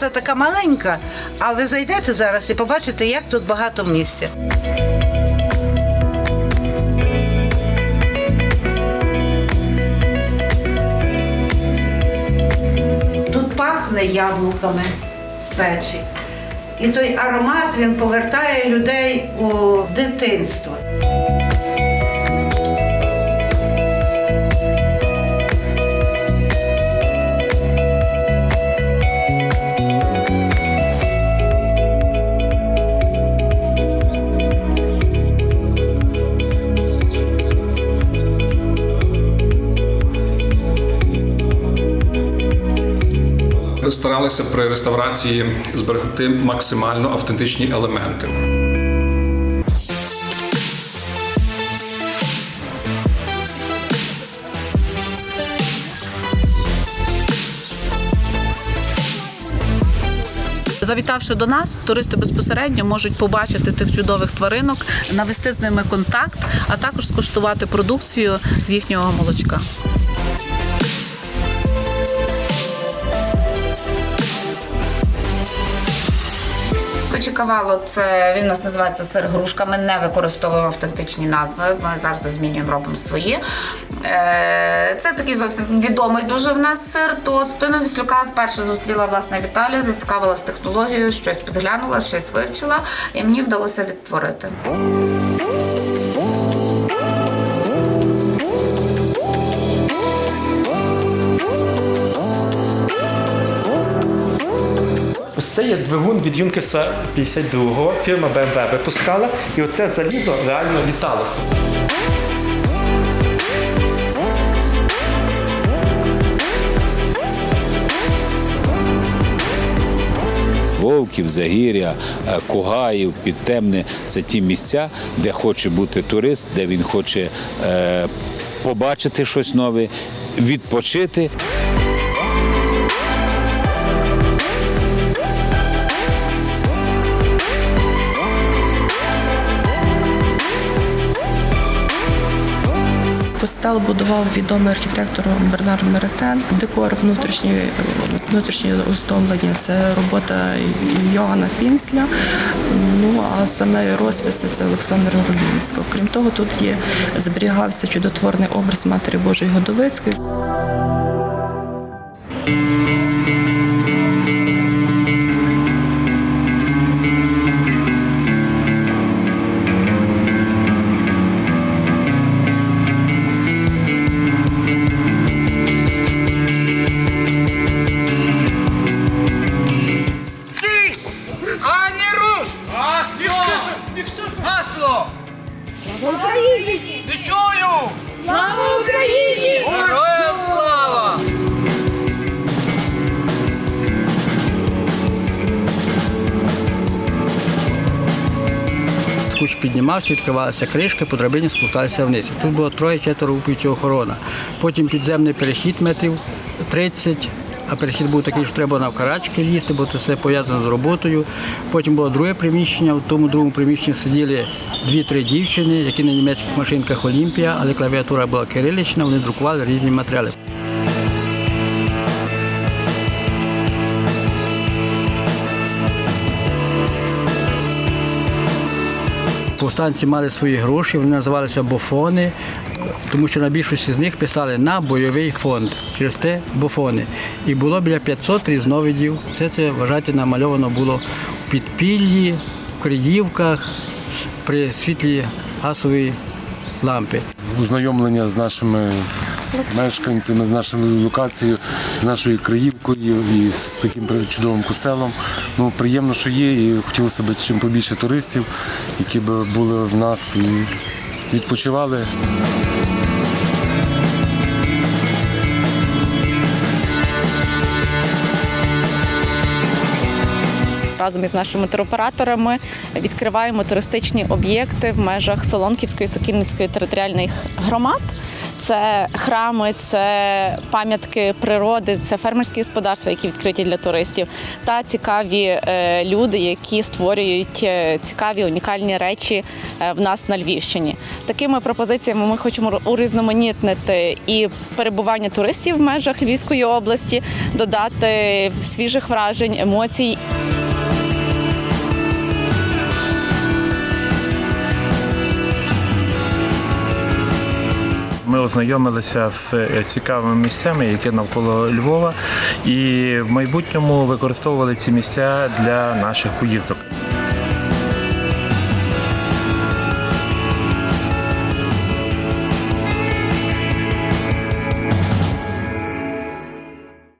хата така маленька, а ви зайдете зараз і побачите, як тут багато місця. Тут пахне яблуками з печі. І той аромат він повертає людей у дитинство. Старалися при реставрації зберегти максимально автентичні елементи. Завітавши до нас, туристи безпосередньо можуть побачити тих чудових тваринок, навести з ними контакт, а також скуштувати продукцію з їхнього молочка. Кавало, це він у нас називається сир грушка. Ми не використовуємо автентичні назви. Ми завжди змінюємо, робимо свої. Е, Це такий зовсім відомий дуже в нас сир. То спину віслюка вперше зустріла власне Віталія, зацікавилась технологією, щось підглянула, щось вивчила, і мені вдалося відтворити. Це є двигун від Юнкеса 52-го, фірма BMW випускала, і оце залізо реально літало. Вовків, Загір'я, е, Кугаїв, Підтемне це ті місця, де хоче бути турист, де він хоче е, побачити щось нове, відпочити. Постел будував відомий архітектор Бернар Меретен. Декор внутрішньої внутрішнього оздоблення це робота Йоанна Пінсля. Ну а саме розписи це Олександр Рулінського. Крім того, тут є зберігався чудотворний образ Матері Божої Годовицької. Куч піднімався, відкривалася кришка, по драбині спускалися вниз. Тут було троє-четверо упівців охорона. Потім підземний перехід метрів 30, а перехід був такий, що треба навкарачки лізти, бо це все пов'язано з роботою. Потім було друге приміщення, в тому другому приміщенні сиділи дві-три дівчини, які на німецьких машинках Олімпія, але клавіатура була кирилична, вони друкували різні матеріали. Повстанці мали свої гроші, вони називалися бофони, тому що на більшості з них писали на бойовий фонд. Через те бофони. І було біля 500 різновидів. Все це, вважайте, намальовано було в підпіллі, в криївках, при світлі газової лампи. ознайомлення з нашими мешканцями, з нашою локацією, з нашою краївкою і з таким чудовим костелом. Ну, приємно, що є, і хотілося б чим побільше туристів, які б були в нас і відпочивали. разом із нашими туроператорами відкриваємо туристичні об'єкти в межах Солонківської Сокільницької територіальних громад. Це храми, це пам'ятки природи, це фермерські господарства, які відкриті для туристів, та цікаві е, люди, які створюють е, цікаві унікальні речі е, в нас на Львівщині. Такими пропозиціями ми хочемо урізноманітнити і перебування туристів в межах Львівської області, додати свіжих вражень, емоцій. Ми ознайомилися з е, цікавими місцями, які навколо Львова, і в майбутньому використовували ці місця для наших поїздок.